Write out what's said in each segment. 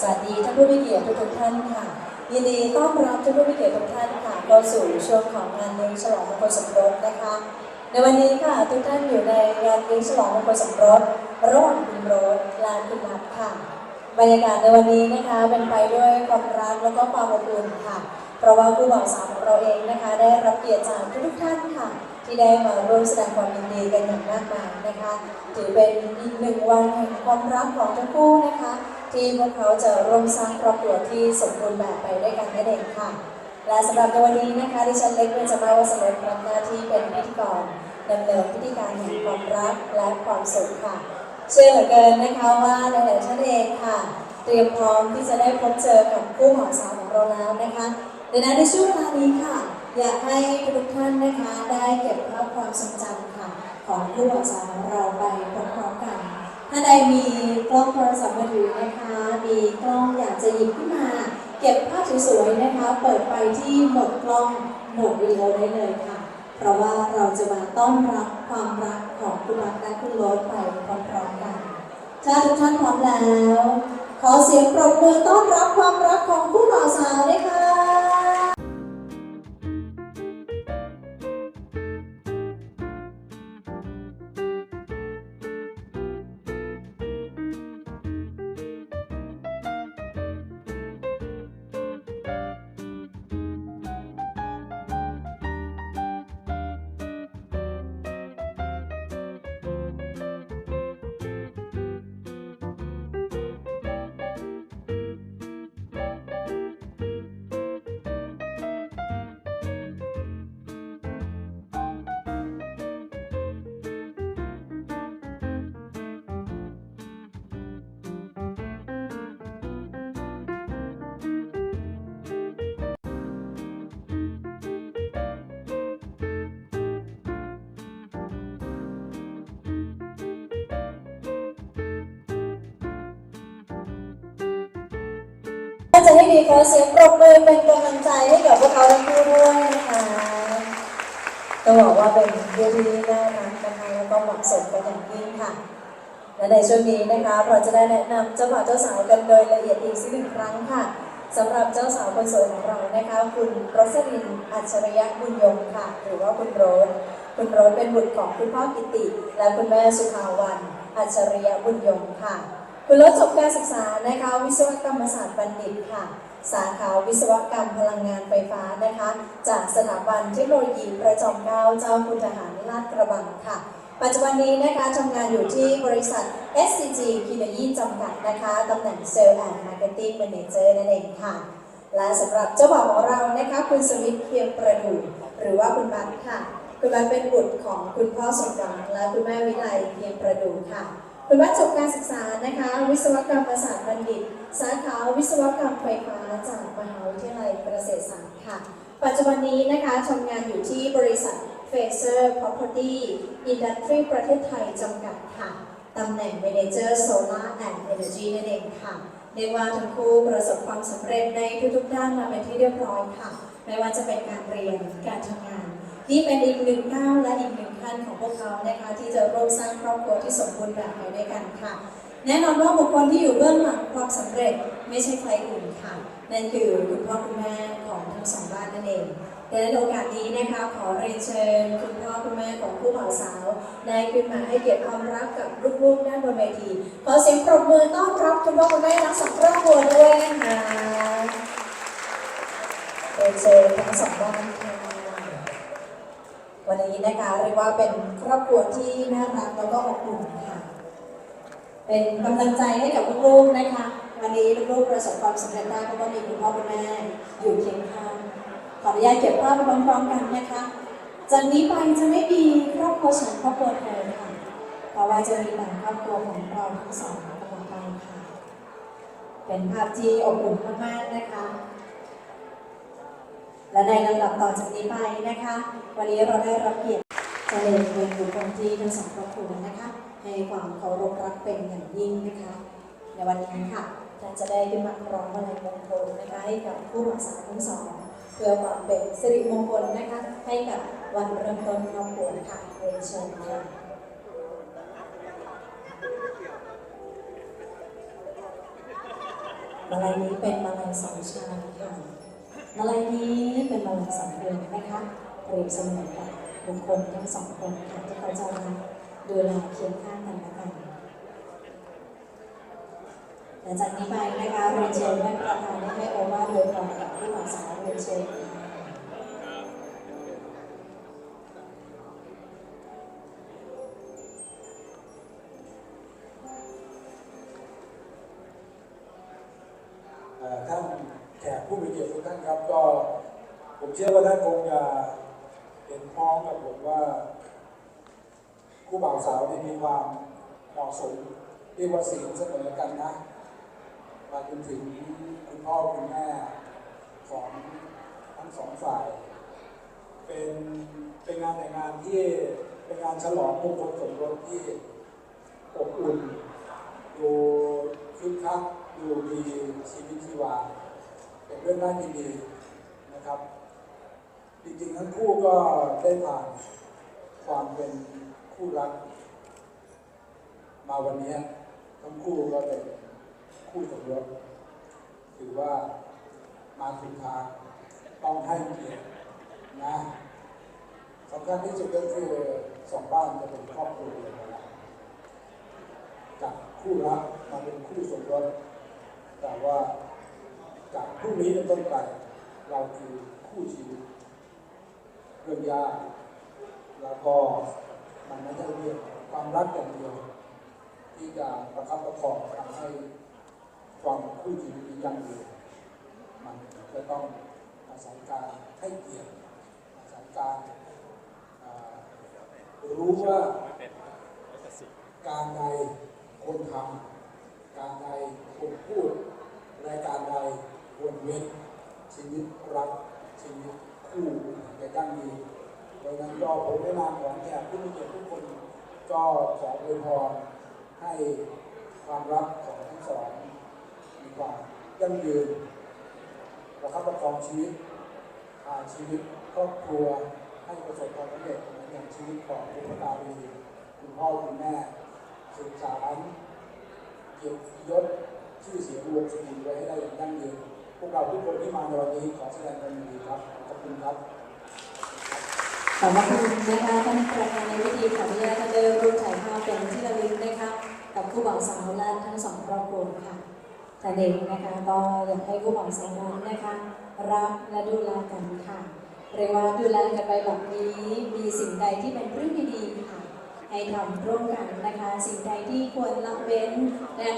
สวัสดีท่านผู้มีเกียรติทุกท่านค่ะ ยินดีต้อนรับท่านผู้มีเกียรติทุกท่านค่ะเข้าสู่ช่วงของงานเลี้ยงฉลองมงคลสมรสนะคะ ในวันนี้ค่ะทุกท่านอยู่ในงานเลี้ยงฉลองมงคลสมรสระหว่างคุณโรสและคุณนัทค่ะ บรรยากาศในวันนี้นะคะเป็นไปด้วยความรักแล้วก็ความอบอุ่นค่ะ เพราะว่าผู้บ่าวสาวของเราเองนะคะ ได้รับเกียรติจากทุกท่านค่ะที่ได้มาร่วมแสดงความยินดีกันอย่างมากมายนะคะ ถือเป็นอีกหนึ่งวันแห่งความรักของทั้งคู่นะคะ ที่พวกเขาจะร่วมสร้างครอบครัวที่สมบูรณ์แบบไปด้วยกันนั่นเองค่ะ และสำหรับในวันนี้นะคะดิฉันเล็กเบญจมาวัสดุรับหน้าที่เป็นพิธีกรดำเนินพิธีการแห่งความรักและความสุขค่ะ เชื่อเหลือเกินนะคะว่าหลายๆท่านเองค่ะ เตรียมพร้อมที่จะได้พบเจอกับคู่หมอสาวของเราแล้วนะคะดังนั้นในช่วงเวลานี้ค่ะ อยากให้ทุกท่านนะคะได้เก็บภาพความทรงจำค่ะ ของคู่หมอสาวของเราไปพร้อมๆกัน ถ้าใดมีกล้องโทรศัพท์มือถือนะคะ มีกล้องอยากจะหยิบขึ้นมา เก็บภาพสวยๆนะคะ เปิดไปที่หมดกล้องหมดวิดีโอได้เลยค่ะ เพราะว่าเราจะมาต้อนรับความรักของคุณรักและคุณโรสไปพร้อมๆกัน ถ้าทุกท่านพร้อมแล้ว ขอเสียงปรบมือต้อนรับความรักของคู่บ่าวสาวด้วยค่ะ จะให้ดีขอเสียงปรบมือเป็นกำลังใจให้กับพวกเขาทั้งคู่ด้วยนะคะต้องบอกว่าเป็นเรื่องที่น่ารักนะคะแล้วก็เหมาะสมกันอย่างยิ่งค่ะ และในช่วงนี้นะคะเราจะได้แนะนำเจ้าบ่าวเจ้าสาวกันโดยละเอียดอีกสักหนึ่งครั้งค่ะสำหรับเจ้าสาวคนสวยของเรานะคะคุณรสลินอัจฉริยะบุญยงค่ะ หรือว่าคุณโรสคุณโรสเป็นบุตรของคุณพ่อกิติ และคุณแม่สุภาวันอัจฉริยะบุญยงค่ะ คุณรสจบการศึกษานะคะวิศวกรรมศาสตร์บัณฑิตค่ะ สาขาวิศวกรรมพลังงานไฟฟ้านะคะ จากสถาบันเทคโนโลยีประจอมเกล้าเจ้าคุณทหารลาดกระบังค่ะ ปัจจุบันนี้นะคะทำงานอยู่ที่บริษัท SCG คินายีจำกัดนะคะตำแหน่ง Sales and Marketing Manager นั่นเองค่ะ และสำหรับเจ้าบ่าวของเรานะคะคุณสมิทธิ์เพียงประดูหรือว่าคุณบัตค่ะ คุณบัตเป็นบุตรของคุณพ่อสมรังและคุณแม่วิไลเพียงประดูค่ะ คุณบัตจบการศึกษานะคะ วิศวกรรมศาสตร์บัณฑิต สาขาวิศวกรรมไฟฟ้าจากมหาวิทยาลัยเกษตรศาสตร์ค่ะ ปัจจุบันนี้นะคะทำงานอยู่ที่บริษัท Fraser Property Industry ประเทศไทยจำกัดค่ะตำแหน่ง Manager Solar and Energy นั่นเองค่ะเรียกว่าทั้งคู่ประสบความสำเร็จในทุกๆด้านมาเป็นที่เรียบร้อยค่ะ ไม่ว่าจะเป็นการเรียนการทำงาน นี่เป็นอีกหนึ่งก้าวและอีกหนึ่ง ขั้นของพวกเขานะคะที่จะร่วมสร้างครอบครัวที่สมบูรณ์แบบไปด้วยกันค่ะ แน่นอนว่าบุคคลที่อยู่เบื้องหลังความสำเร็จไม่ใช่ใครอื่นค่ะ นั่นคือคุณพ่อคุณแม่ของทั้งสองบ้านนั่นเองดังนั้นโอกาสนี้นะคะขอเรียนเชิญคุณพ่อคุณแม่ของผู้บ่าวสาวได้ขึ้นมาให้เกียรติความรักกับลูกๆด้านบนเวทีขอเสียงปรบมือต้อนรับคุณพ่อคุณแม่ทั้งสองครอบครัวด้วยนะคะเรียนเชิญทั้งสองบ้านค่ะ วันนี้นะคะเรียกว่าเป็นครอบครัวที่น่ารักแล้วก็อบอุ่นค่ะ เป็นกำลังใจให้กับลูกๆนะคะ วันนี้ลูกๆประสบความสำเร็จได้เพราะว่ามีคุณพ่อคุณแม่อยู่เคียงข้างขออนุญาตเก็บภาพไปพร้อมๆกันนะคะจากนี้ไปจะไม่มีครอบครัวฉันครอบครัวเธอค่ะเพราะว่าจะมีแต่ครอบครัวของเราทั้งสองตลอดไปค่ะ เป็นภาพที่อบอุ่นมากๆนะคะ และในลำดับต่อจากนี้ไปนะคะ วันนี้เราได้รับเกียรติจะเรียนเชิญบุคคลที่ทั้งสองครอบครัวนะคะให้ความเคารพรักเป็นอย่างยิ่งนะคะ ในวันนี้ค่ะท่านจะได้ขึ้นมาร้องวลัยมงคลนะคะให้กับผู้รักษาทั้งสองเพื่อความเป็นสิริมงคลนะคะให้กับวันเริ่มต้นครอบครัวค่ะเรียนเชิญค่ะมาลัยนี้เป็นมาลัยสองชายค่ะ มาลัยนี้เป็นมาลัยสองเดือนะคะเปรียบเสมือนกับบุคคลทั้งสองคนค่ะที่เขาจะรักดูแลเคียงข้างกันและกันหลังจากนี้ไปนะคะเรียนเชิญท่านประธานได้ให้โอวาทโดยพรกับผู้บ่าวสาวเรียนเชิญเอ่อท่าน ผู้มีเกียรติทุกท่านครับก็ ผมเชื่อว่าท่านคงจะเห็นพ้องกับผมว่า คู่บ่าวสาวที่มีความเหมาะสมเรียกว่าสีลเสมอกันนะมาจนถึงคุณพ่อคุณแม่ของทั้งสองฝ่าย เป็นเป็นงานแต่งงานที่เป็นงานฉลองมงคลสมรสที่อบอุ่นดูคึกคักดูมีชีวิตชีวา เป็นเรื่องน่ายินดีนะครับ จริงๆทั้งคู่ก็ได้ผ่านความเป็นคู่รัก มาวันนี้ทั้งคู่ก็เป็นคู่สมรสถือว่ามาถึงทางต้องให้เกียรตินะสำคัญที่สุดก็คือสองบ้านจะเป็นครอบครัวเดียวกันจากคู่รักมาเป็นคู่สมรสแต่ว่า จากพรุ่งนี้เป็นต้นไป เราคือคู่ชีวิตเรื่องยากแล้วก็มันไม่ใช่เรื่องความรักอย่างเดียว ที่จะประคับประคองทำให้ความคู่ชีวิตยั่งยืนมันจะต้องอาศัยการให้เกียรติอาศัยการรู้ว่าการใดควรทำการใดควรพูดรายการใดควร เว้นชีวิตรักชีวิตคู่จะยั่งยืนดังนั้นก็ผมในนามของแขกผู้มีเกียรติทุกคนก็ขออวยพรให้ความรักของทั้งสองมีความยั่งยืนประคับประคองชีวิตผ่านชีวิตครอบครัวให้ประสบความสำเร็จเหมือนอย่างชีวิตของคุณตาวีคุณพ่อคุณแม่สืบสานเกียรติยศชื่อเสียงวงสกุลไว้ให้ได้อย่างยั่งยืน พวกเราทุกคนที่มาในวันนี้ขอแสดงความยินดีครับ ขอบคุณครับขอบพระคุณนะคะท่านประธานในพิธีขออนุญาตท่านได้ร่วมถ่ายภาพเป็นที่ระลึกนะคะกับคู่บ่าวสาวและทั้งสองครอบครัวค่ะท่านเองนะคะก็อยากให้คู่บ่าวสาวนั้นนะคะ รักและดูแลกันค่ะเรียกว่าดูแลกันไปแบบนี้มีสิ่งใดที่เป็นเรื่องดีๆค่ะ ให้ทำร่วมกันนะคะ สิ่งใดที่ควรละเว้น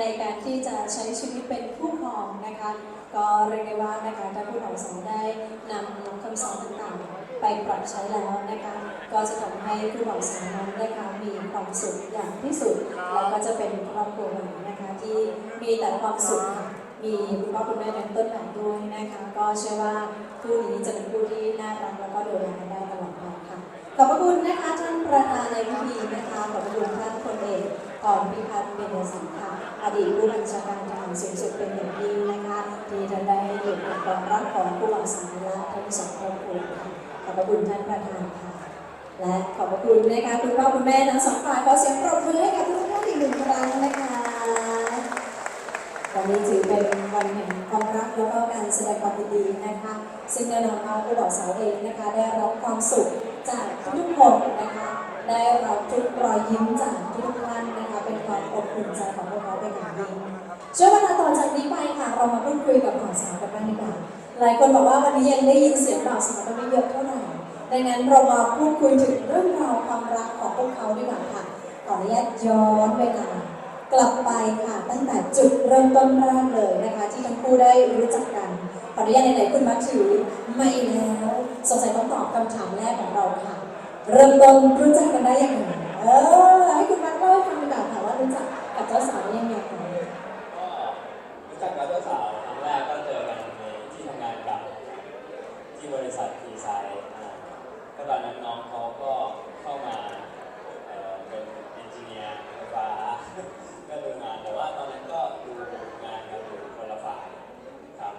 ในการที่จะใช้ชีวิตเป็นคู่ครองนะคะ ก็เรียกได้ว่านะคะท่านผู้บ่าวสาวได้นำนำคำสอนต่างๆ ไปปรับใช้แล้วนะคะ ก็จะทำให้ผู้บ่าวสาวนั้นนะคะมีความสุขอย่างที่สุดแล้วก็จะเป็นครอบครัวใหม่นะคะที่มีแต่ความสุขค่ะมีคุณพ่อคุณแม่เป็นต้นแบบด้วยนะคะ ก็เชื่อว่าคู่นี้จะเป็นคู่ที่น่ารักแล้วก็ดูแลกันได้ ขอบพระคุณนะคะท่านประธานในพิธีนะคะขอบพระคุณท่านพลเอกกรพิพัฒน์เบญจสิงห์ค่ะอดีตผู้บัญชาการทหารสูงสุดเป็นอย่างยิ่งนะคะที่ท่านได้เห็นความรักของผู้บ่าวสาวและทั้งสองครอบครัวขอบพระคุณท่านประธานค่ะ และขอบพระคุณนะคะคุณพ่อคุณแม่ทั้งสองฝ่ายขอเสียงปรบมือให้กับทุกท่านอีกหนึ่งครั้งนะคะวันนี้ถือเป็นวันแห่งความรักแล้วก็การแสดงความยินดีนะคะซึ่งแน่นอนว่าผู้บ่าวสาวเองนะคะได้รับความสุข จากทุกคนนะคะ ได้รับทุกรอยยิ้มจากทุกท่านนะคะ เป็นความอบอุ่นใจของพวกเขาเป็นอย่างยิ่งช่วงเวลาต่อจากนี้ไปค่ะ เรามาพูดคุยกับบ่าวสาวกันบ้างดีกว่าหลายคนบอกว่าวันนี้ยังได้ยินเสียงบ่าวสาวกันไม่เยอะเท่าไหร่ดังนั้นเรามาพูดคุยถึงเรื่องราวความรักของพวกเขาดีกว่าค่ะขออนุญาตย้อนเวลากลับไปค่ะตั้งแต่จุดเริ่มต้นแรกเลยนะคะ ที่ทั้งคู่ได้รู้จักกันขออนุญาตไหนๆคุณมาถือไม่แล้ว สงสัยต้องตอบคำถามแรกของเราค่ะ เริ่มต้นรู้จักกันได้ยังไงเออให้คุณมาเล่าให้ฟังดีกว่าค่ะว่ารู้จักกับเจ้าสาวยังไงคะก็รู้จักกับเจ้าสาวครั้งแรกก็เจอกันในที่ทำงานเกับที่บริษัททีไซน์ก็ตอนนั้นน้องเขาก็เข้ามาเอ่อเป็นเอนจิเนียร์ไฟฟ้า ก็ดูงานแต่ว่าตอนนั้นก็ดูงานกันอยู่คนละฝ่ายครับ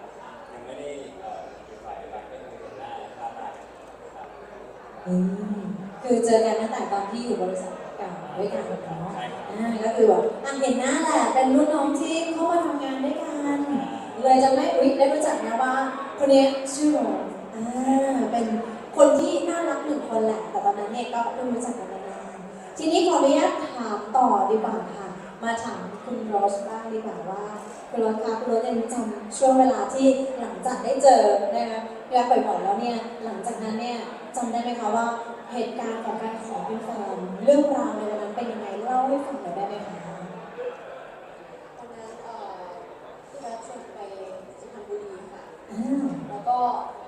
ยังไม่ได้เอ่ออยู่ฝ่ายเดียวกันก็คือเห็นหน้าค่าตาครับ อืม คือเจอกันตั้งแต่ตอนที่อยู่บริษัทเก่าด้วยกันเนาะใช่ครับอ่าก็คือแบบอะเห็นหน้าแหละ เป็นรุ่นน้องที่เข้ามาทำงานด้วยกัน เลเลยจะไม่อุ๊ยได้รู้จักนะว่าคนนี้ชื่อโรสอ่าเป็นคนที่น่ารักหนึ่งคนแหละ แต่ตอนนั้นเนี่ยก็เพิ่งรู้จักกันไม่นานทีนี้ขออนุญาตถามต่อดีกว่าค่ะ มาถามคุณโรสบ้างดีกว่าว่าคุณโรสคะคุณโรสยังจำช่วงเวลาที่หลังจากได้เจอนะคะเวลาบ่อยๆแล้วเนี่ยหลังจากนั้นเนี่ยจำได้ไหมคะว่าเหตุการณ์ของการขอเป็นแฟนเรื่องราวในวันนั้นเป็นยังไงเล่าให้ฟังหน่อยได้ไหมคะวันนั้นเอ่อพี่รัฐชวนไปสุพรรณบุรีค่ะอ่าแล้วก็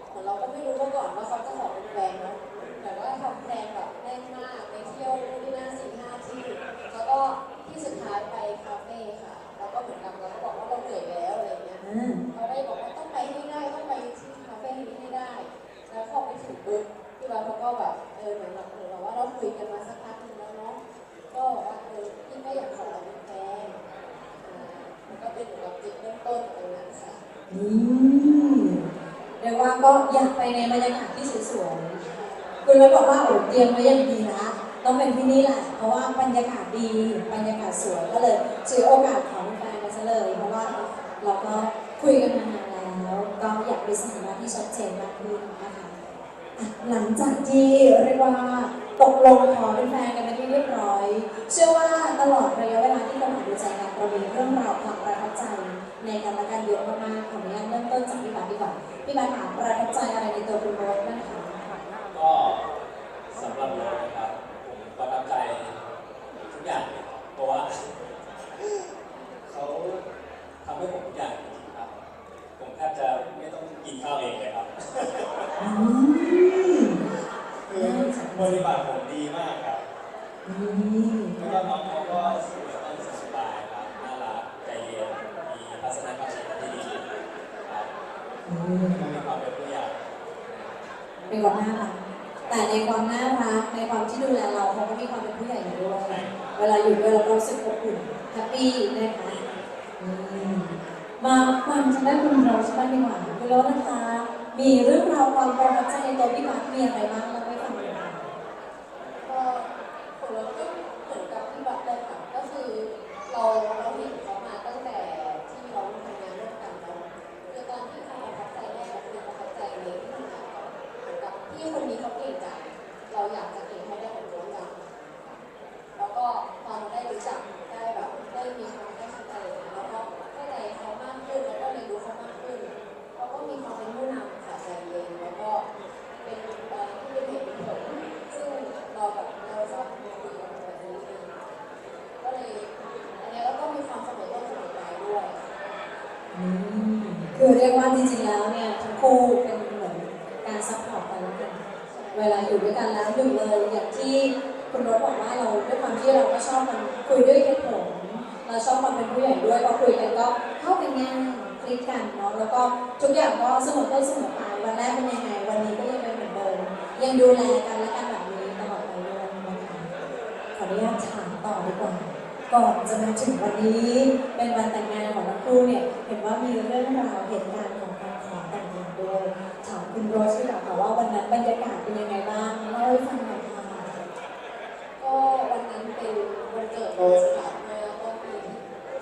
เหมือนเราก็ไม่รู้มาก่อนว่าเขาจะขอเป็นแฟนเนาะแต่ว่าทำแพลนแบบแน่นมากไปเที่ยวนู่นนี่นั่นสี่ห้าที่แล้วก็ ที่สุดท้ายไปคาเฟ่ค่ะ แล้วก็เหมือนกับเราก็บอกว่าเราเหนื่อยแล้วอะไรอย่างเงี้ยอ่าเขาได้บอกว่าต้องไปให้ได้ต้องไปที่คาเฟ่นี้ให้ได้ แล้วพอไปถึงปุ๊บพี่บาสเขาก็แบบเออเหมือนแบบเหมือนแบบว่าเราคุยกันมาสักพักหนึงแล้วเนาะก็บอกว่าเออพี่ก็อยากขอเราเป็นแฟนอ่ามันก็เป็นเหมือนแบบจุดเริ่มต้นตรงนั้นค่ะ นี่เรียกว่าก็อยากไปในบรรยากาศที่สวยๆคุณเลยบอกว่าโอ้เตรียมไว้อย่างดีนะ ต้องเป็นที่นี่แหละ เพราะว่าบรรยากาศดีบรรยากาศสวยก็เลยถือโอกาสขอเป็นแฟนกันซะเลย เพราะว่าเราก็คุยกันมานานแล้วก็อยากมีสถานะที่ชัดเจนมากขึ้นนะคะอะหลังจากที่เรียกว่าตกลงขอเป็นแฟนกันเป็นที่เรียบร้อย เชื่อว่าตลอดระยะเวลาที่เราหาดูใจกันเรามีเรื่องราวความประทับใจในกันและกันเยอะมากๆขออนุญาตเริ่มต้นจากพี่บาสดีกว่าพี่บาสถามประทับใจอะไรในตัวคุณโรสบ้างคะก็สำหรับผมนะครับ ประทับใจทุกอย่างเลยเพราะว่าเขาทำให้ผมทุกอย่างจริงๆครับ ผมแทบจะไม่ต้องกินข้าวเองเลยครับ อืมคือบริบาทผมดีมากครับนี่แล้วก็น้องเขาก็สุดต้นสบายครับน่ารักใจเย็นมีทัศนคติที่ดีครับอืมมีความเป็นผู้ใหญ่ เป็นความน่ารัก แต่ในความน่ารักในความที่ดูแลเราเขาก็มีความเป็นผู้ใหญ่อยู่ด้วยเวลาอยู่ด้วยเราก็รู้สึกอบอุ่นแฮปปี้นะคะอืมมาฟังทางด้านคุณโรสบ้างดีกว่าคุณโรสนะคะ มีเรื่องราวความประทับใจในตัวพี่บาสมีอะไรบ้าง ก็เข้ากันง่ายคลิกกันเนาะแล้วก็ทุกอย่างก็เสมอต้นเสมอปลายวันแรกเป็นยังไงวันนี้ก็ยังเป็นเหมือนเดิมยังดูแลกันและกันแบบนี้ตลอดไปด้วยนะคะขออนุญาตถามต่อดีกว่าก่อนจะมาถึงวันนี้ เป็นวันแต่งงานของทั้งคู่เนี่ยเห็นว่ามีเรื่องราวเหตุการณ์ของการขอแต่งงานด้วยถามคุณโรสดีกว่าค่ะว่าวันนั้นบรรยากาศเป็นยังไงบ้างเล่าให้ฟังหน่อยค่ะก็วันนั้นเป็นวันเกิดโรสค่ะเมื่อต้นปีที่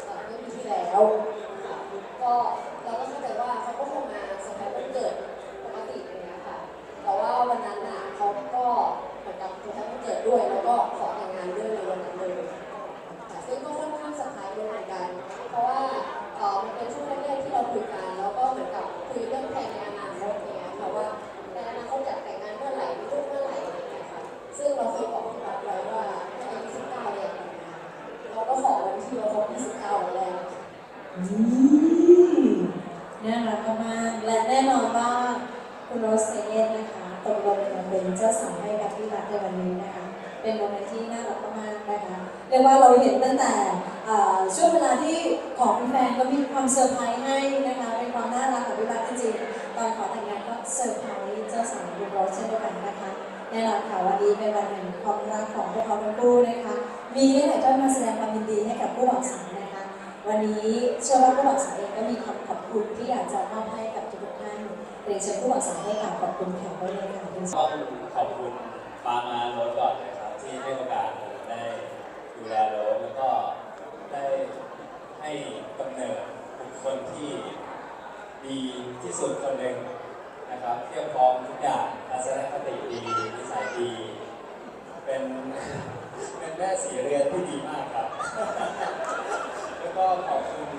เอ่อเมื่อปีที่ แล้ว ก็เราก็เข้าใจว่าเขาก็คงมาเซอร์ไพรส์วันเกิดปกติอย่างเงี้ยค่ะ แต่ว่าวันนั้นน่ะเขาก็เหมือนกับเซอร์ไพรส์วันเกิดด้วย แล้วก็ขอแต่งงานด้วยในวันนั้นเลยค่ะซึ่งก็ค่อนข้างเซอร์ไพรส์ด้วยเหมือนกัน เพราะว่าเอ่อมันเป็นช่วงแรกๆที่เราคุย จะมอบให้กับทุกท่านเรียนเชิญผู้อ่านสาวให้กล่าวขอบคุณแขกด้วยค่ะคุณสขออบขอบคุณปามาโรถก่อนเลยครับที่ให้โอกาสได้ดูแลโรถแล้วก็ได้ให้กำเนิดบุคคลที่ดีที่สุดคนหนึ่งนะครับเทียบพร้อมทุกอย่างทัศนคติดีนิสัยดี เป็นเป็นแม่สีเรือนที่ดีมากครับ แล้วก็ขอบคุณ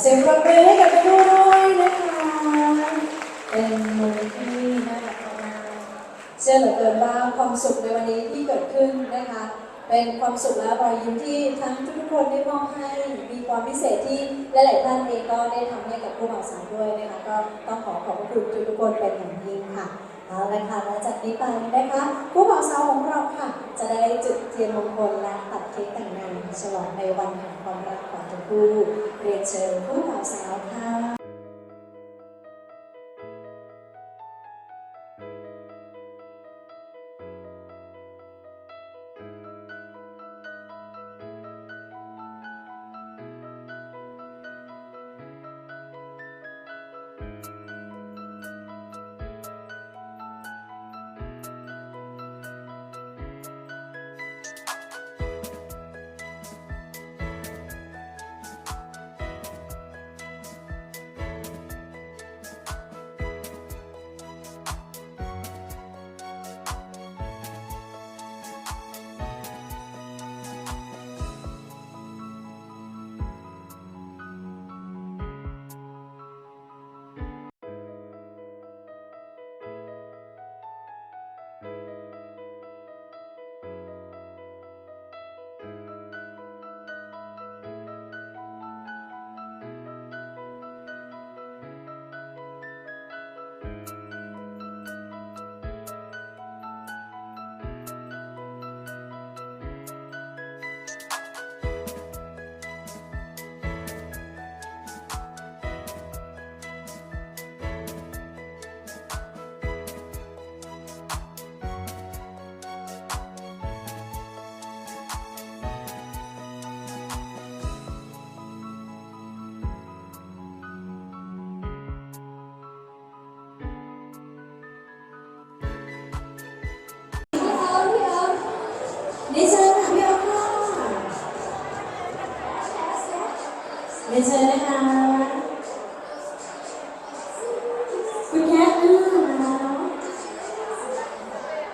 เสียงปรบมือให้กับทุกท่านด้วยนะคะเป็นมูลที่น่ารักมาเชื่อเหลือเกินว่าความสุขในวันนี้ที่เกิดขึ้นนะคะ เป็นความสุขและรอยยิ้มที่ทั้งทุกคนได้มอบให้มีความพิเศษที่หลายๆท่านเองก็ได้ทำให้กับผู้บ่าวสาวด้วยนะคะก็ต้องขอขอบคุณทุกคนเป็นอย่างยิ่งค่ะเอาละค่ะและจากนี้ไปนะคะผู้บ่าวสาวของเราค่ะ จะได้จุดเทียนมงคลและตัดเค้กแต่งงานฉลองในวันแห่งความรักของทุกคู่ เรียนเชิญผู้บ่าวสาวค่ะ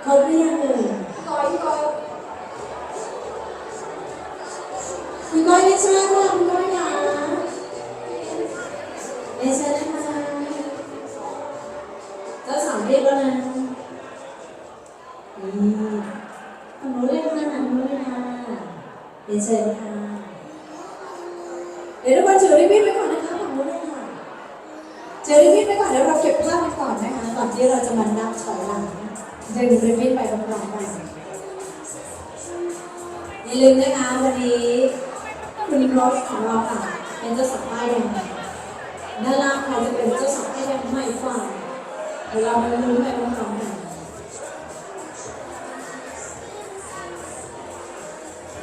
Harbiye. Harika. Günaydın.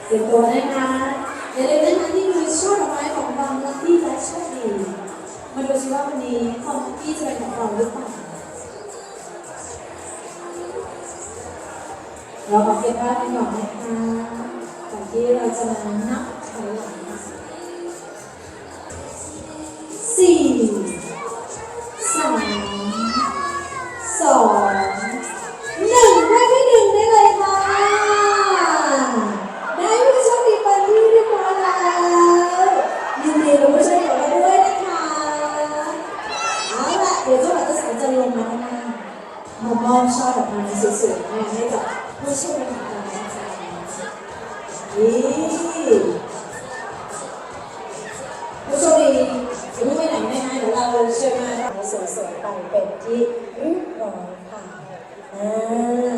เตรียมตัวนะคะอย่าลืมนะคะที่มือช่อดอกไม้ของบางลักที่และโชคดีมาดูซิว่าวันนี้ความลักที่จะเป็นของเราหรือเปล่าเราขอเก็บภาพกันก่อนนะคะก่อนที่เราจะมานับ ผู้โชคดีอย่าเพิ่งไปไหนนะคะเดี๋ยวเราเชิญมาเราสวยๆไปเป็นที่เรียบร้อยค่ะอ่า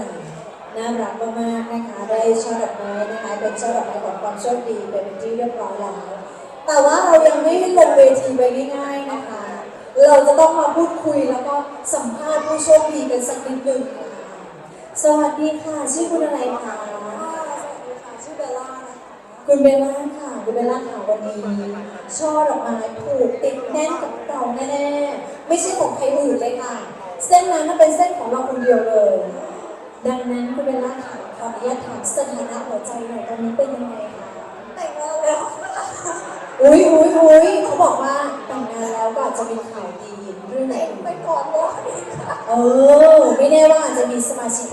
น่ารักมากๆนะคะ ได้ช่อดอกไม้นะคะเป็นช่อดอกไม้ของความโชคดีเป็นที่เรียบร้อยแล้ว แต่ว่าเรายังไม่ลงเวทีไปง่าย ๆนะคะ เราจะต้องมาพูดคุยแล้วก็สัมภาษณ์ผู้โชคดีกันสักนิดหนึ่งค่ะสวัสดีค่ะ ชื่อคุณอะไรคะ เบลล่านะคะคุณเบลล่าค่ะคุณเบลล่าค่ะวันนี้ช่อดอกไม้ผูกติดแน่นกับเราแน่ๆไม่ใช่ของใครอื่นเลยค่ะ เส้นนั้นน่ะเป็นเส้นของเราคนเดียวเลย ดังนั้นคุณเบลล่าค่ะขออนุญาตถามสถานะหัวใจหน่อยตอนนี้เป็นยังไงคะแต่งงานแล้วอุ้ยอุ้ยอุ้ยเขาบอกว่าแต่งงานแล้วก็อาจจะมีข่าวดีเรื่องไหนแต่งไปก่อนว่าดีค่ะเออไม่แน่ว่าอาจจะมีสมาชิก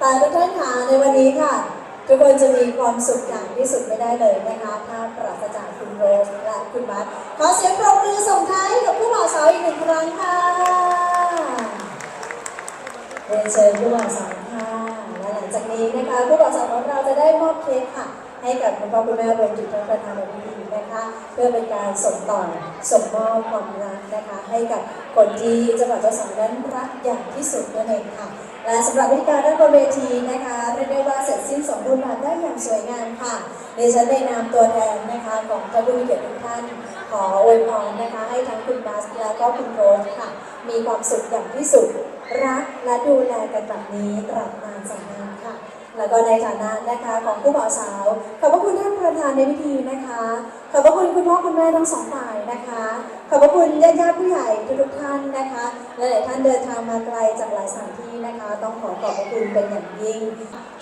แต่ทุกท่านค่ะในวันนี้ค่ะ ทุกคนจะมีความสุขอย่างที่สุดไม่ได้เลยนะคะถ้าปราศจากคุณโรสและคุณบัสขอเสียงปรบมือส่งท้ายให้กับผู้บ่าวสาวอีกหนึ่งครั้งค่ะเรียนเชิญผู้บ่าวสาวค่ะและหลังจากนี้นะคะผู้บ่าวสาวของเราจะได้มอบเค้กค่ะ ให้กับคุณพ่อคุณแม่รวมถึงท่านประธานในพิธีนะคะเพื่อเป็นการส่งต่อส่งมอบความรักนะคะให้กับคนที่จังหวัดเจ้าสาวนั้นรักอย่างที่สุดนั่นเองค่ะ และสำหรับพิธีการด้านบนเวทีนะคะเรียกได้ว่าเสร็จสิ้นสมบูรณ์แบบได้อย่างสวยงามค่ะในชั้นในนามตัวแทนนะคะของท่านผู้มีเกียรติทุกท่านขออวยพรนะคะให้ทั้งคุณบัสและก็คุณโรสค่ะ มีความสุขอย่างที่สุด รักและดูแลกันแบบนี้ตราบนานสันนาน แล้วก็ในฐานะนะคะของผู้บ่าวสาว ขอบพระคุณท่านประธานในพิธีนะคะ ขอบพระคุณคุณพ่อคุณแม่ทั้งสองฝ่ายนะคะ ขอบพระคุณญาติญาติผู้ใหญ่ทุกๆท่านนะคะและหลายท่านเดินทางมาไกลจากหลายสถานที่นะคะ ต้องขอขอบพระคุณเป็นอย่างยิ่ง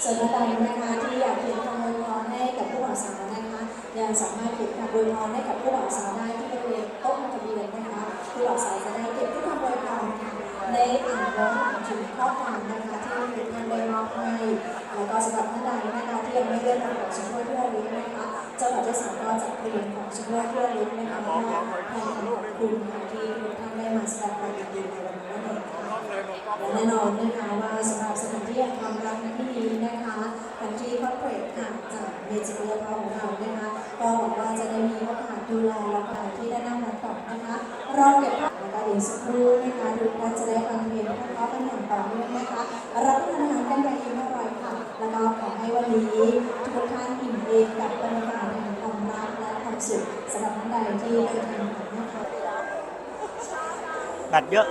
ส่วนท่านใดนะคะที่อยากเขียนคำอวยพรให้กับผู้บ่าวสาวนะคะยังสามารถเขียนคำอวยพรให้กับผู้บ่าวสาวได้ที่บริเวณโต๊ะทะเบียนนะคะผู้บ่าวสาวจะได้เก็บทุกคำอวยพรในอ่านร้องถึงข้อความนะคะที่ท่านได้มอบให้ แล้วก็สำหรับท่านใดนะคะที่ยังไม่ได้รับของชมรมเพื่อลินะคะเจ้าหน้าที่สามารถจัดเตรียมของชมรมเพื่อลินะคะเพื่อแทนคำขอบคุณค่ะที่ทุกท่านได้มาแสดงความยินดีในวันนี้นั่นเองค่ะและแน่นอนนะคะว่าสำหรับสถานที่แห่งความรักในที่นี้นะคะทันที่คอนเฟรตค่ะจากเมจิเลียพของเรานะคะก็หวังว่าจะได้มีโอกาสดูแลและไปที่ได้นั่งรับต่อนะคะรอเก็บภาพ อีกสักครู่นะคะทุกท่านจะได้ฟังเพลงเพราะๆกันอย่างต่อเนื่องนะคะรับประทานอาหารกันอย่างอิ่มอร่อยค่ะ แล้วก็ขอให้วันนี้ ทุกท่านอิ่มเอมกับบรรยากาศแห่งความรักและความสุขสำหรับท่านใดที่เดินทางมานะคะตัดเยอะ